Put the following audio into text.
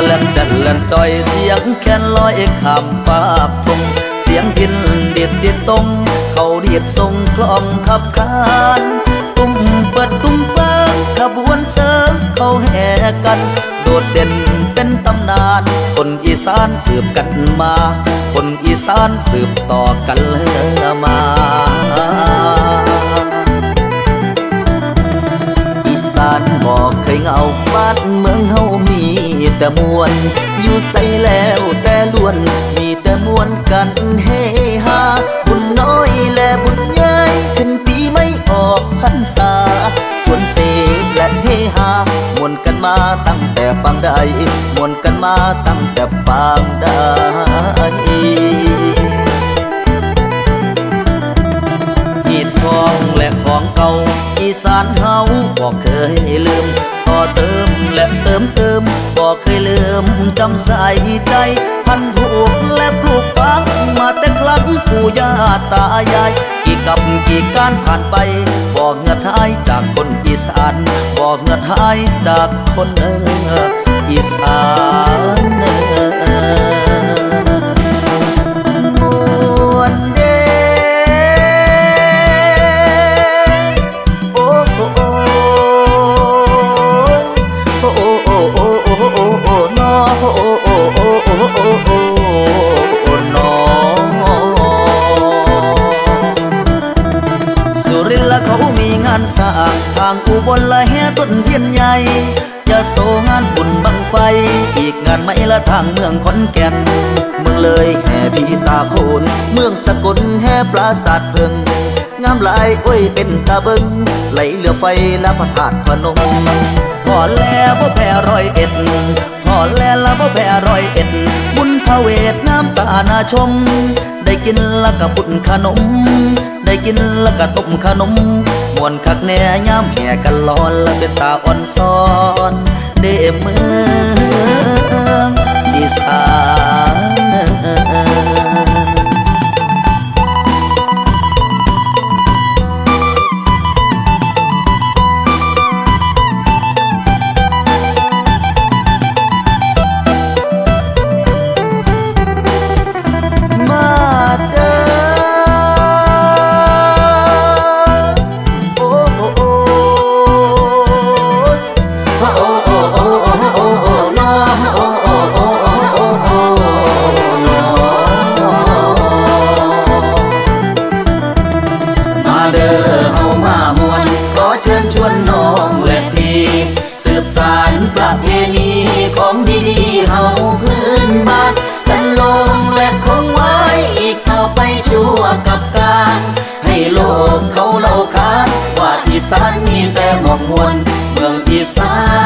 ละเล่นจะเล่นจอยเสียงแค้นลอยคำฟ้าบทงเสียงพินเด็ดเด็ดตรงเขาเดียดทรงกลอมขับคานตุ้มเปิดตุ้มเปิงขบวนเสริงเขาแห่กัน โดดเด่นเป็นตำนาน คนอีสานสืบกันมา คนอีสานสืบต่อกันเลยมาอีสานบอกเคยเงาบ้านเมืองเฮา แต่มวลอยู่ใส่แล้วแต่ล้วน มีแต่มวนกันเฮฮาบุญน้อยและบุญใหญ่ขึ้นปีไม่ออกพรรษาส่วนเสกและเฮฮามวนกันมาตั้งแต่ปางใดมวนกันมาตั้งแต่ปางใด ทองและของเก่า อีสานเฮาบอกเคยลืมต่อเติมและเสริมเติมบอกเคยลืมจำใส่ใจ พันผูกและปลูกฝังมาแต่ครั้งปู่ย่าตายาย กี่กับกี่การผ่านไปบอกเงือหายจากคนอีสานบอกเงือหายจากคนเอออีสานานสร้างทางอุบลละแห่ต้นเทียนใหญ่ยะโสงานบุญบังไฟ อีกงานไม่ละทางเมืองขอนแก่น เมืองเลยแห่พีตาโคนเมืองสกลแห่ปราสาทเพิงงามหลายอ้ยเป็นตาเบิงไหลเหลือไฟและพระธาตุพนมพอแล้วบ่แพ้ร้อยเอ็ดพอแล้วละบ่แพ้ร้อยเอ็ดบุญพระเวทงามตานาชม กินแล้วก็บุญขนม ได้กินแล้วก็ต้มขนมมวนคักแน่ยามแห่กันร้อนและเป็นตาอ่อนซ้อน เด้เมืองอีสาน ประเพณีของดีๆเฮาพื้นบ้านกันลงและคงไว้อีกต่อไปชั่วกับการ ให้โลกเขาเล่าขานว่าอีสานมีแต่หมอกมวลเมืองอีสาน